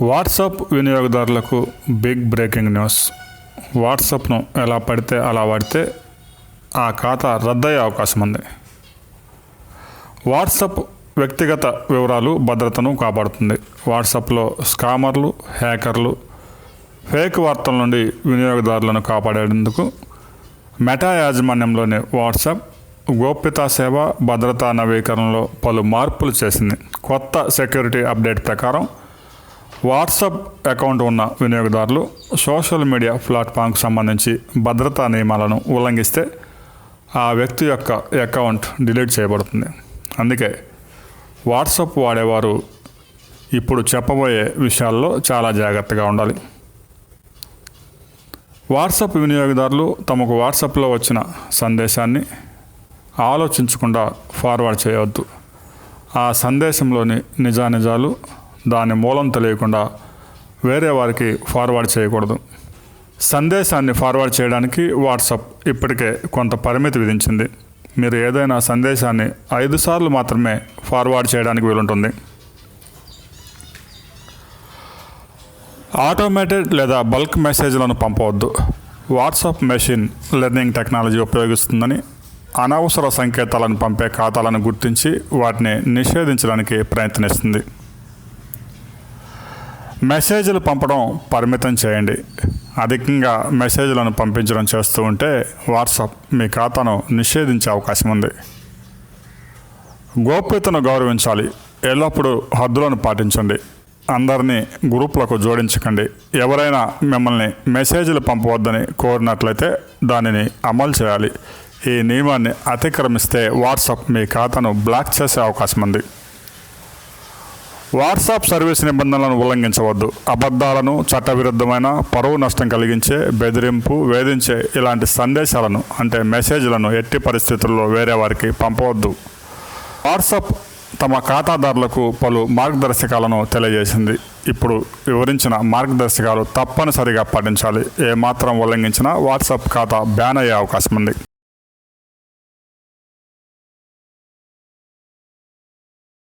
WhatsApp వినియోగదారులకు big breaking news. వాట్సాప్ను ఎలా పడితే అలా వాడితే ఆ ఖాతా రద్దయ్యే అవకాశం ఉంది. వాట్సాప్ వ్యక్తిగత వివరాలు భద్రతను కాపాడుతుంది. వాట్సాప్లో స్కామర్లు హ్యాకర్లు ఫేక్ వార్తల నుండి వినియోగదారులను కాపాడేందుకు మెటా యాజమాన్యంలోని వాట్సాప్ గోప్యతా సేవ భద్రతా నవీకరణలో పలు మార్పులు చేసింది. కొత్త సెక్యూరిటీ అప్డేట్ ప్రకారం వాట్సాప్ అకౌంట్ ఉన్న వినియోగదారులు సోషల్ మీడియా ప్లాట్ఫామ్కి సంబంధించి భద్రతా నియమాలను ఉల్లంఘిస్తే ఆ వ్యక్తి యొక్క అకౌంట్ డిలీట్ చేయబడుతుంది. అందుకే వాట్సాప్ వాడేవారు ఇప్పుడు చెప్పబోయే విషయాల్లో చాలా జాగ్రత్తగా ఉండాలి. వాట్సాప్ వినియోగదారులు తమకు వాట్సాప్లో వచ్చిన సందేశాన్ని ఆలోచించకుండా ఫార్వర్డ్ చేయవద్దు. ఆ సందేశంలోని నిజానిజాలు దాని మూలం తెలియకుండా వేరే వారికి ఫార్వర్డ్ చేయకూడదు. సందేశాన్ని ఫార్వర్డ్ చేయడానికి వాట్సాప్ ఇప్పటికే కొంత పరిమితి విధించింది. మీరు ఏదైనా సందేశాన్ని ఐదు సార్లు మాత్రమే ఫార్వర్డ్ చేయడానికి వీలుంటుంది. ఆటోమేటెడ్ లేదా బల్క్ మెసేజ్లను పంపవద్దు. వాట్సాప్ మెషిన్ లెర్నింగ్ టెక్నాలజీ ఉపయోగిస్తుందని అనవసర సంకేతాలను పంపే ఖాతాలను గుర్తించి వాటిని నిషేధించడానికి ప్రయత్నిస్తుంది. మెసేజ్లు పంపడం పరిమితం చేయండి. అధికంగా మెసేజ్లను పంపించడం చేస్తూ ఉంటే వాట్సాప్ మీ ఖాతాను నిషేధించే అవకాశం ఉంది. గోప్యతను గౌరవించాలి. ఎల్లప్పుడూ హద్దులను పాటించండి. అందరినీ గ్రూపులకు జోడించకండి. ఎవరైనా మిమ్మల్ని మెసేజ్లు పంపవద్దని కోరినట్లయితే దానిని అమలు చేయాలి. ఈ నియమాన్ని అతిక్రమిస్తే వాట్సాప్ మీ ఖాతాను బ్లాక్ చేసే అవకాశం ఉంది. వాట్సాప్ సర్వీస్ నిబంధనలను ఉల్లంఘించవద్దు. అబద్ధాలను చట్టవిరుద్ధమైన పరువు నష్టం కలిగించే బెదిరింపు వేధించే ఇలాంటి సందేశాలను అంటే మెసేజ్లను ఎట్టి పరిస్థితుల్లో వేరే వారికి పంపవద్దు. వాట్సాప్ తమ ఖాతాదారులకు పలు మార్గదర్శకాలను తెలియజేసింది. ఇప్పుడు వివరించిన మార్గదర్శకాలు తప్పనిసరిగా పాటించాలి. ఏమాత్రం ఉల్లంఘించినా వాట్సాప్ ఖాతా బ్యాన్ అయ్యే అవకాశం ఉంది